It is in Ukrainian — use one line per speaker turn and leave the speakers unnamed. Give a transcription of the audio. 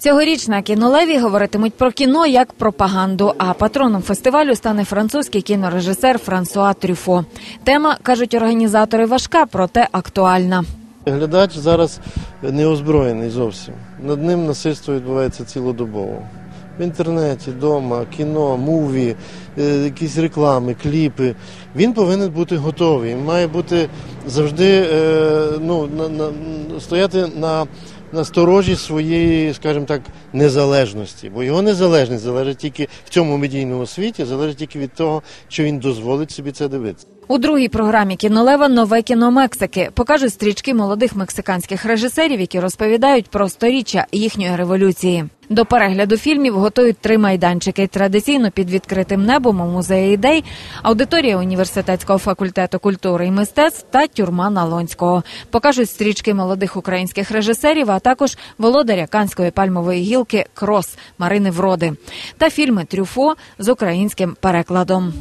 Цьогоріч на кінолеві говоритимуть про кіно як пропаганду. А патроном фестивалю стане французький кінорежисер Франсуа Трюфо. Тема кажуть організатори важка, проте актуальна.
Глядач зараз не озброєний зовсім. Над ним насильство відбувається цілодобово. В інтернеті, вдома, кіно, муві, е, якісь реклами, кліпи. Він повинен бути готовий. Він має бути завжди е, ну, на, на, стояти на, сторожі своєї, скажімо так, незалежності. Бо його незалежність залежить тільки в цьому медійному світі, залежить тільки від того, що він дозволить собі це дивитися.
У другій програмі кінолева нове кіно Мексики покажуть стрічки молодих мексиканських режисерів, які розповідають про сторіччя їхньої революції. До перегляду фільмів готують три майданчики. Традиційно під відкритим небом у музеї ідей, аудиторія університетського факультету культури і мистецтв та тюрма Налонського. Покажуть стрічки молодих українських режисерів, а також володаря Канської пальмової гілки Крос Марини Вроди та фільми Трюфо з українським перекладом.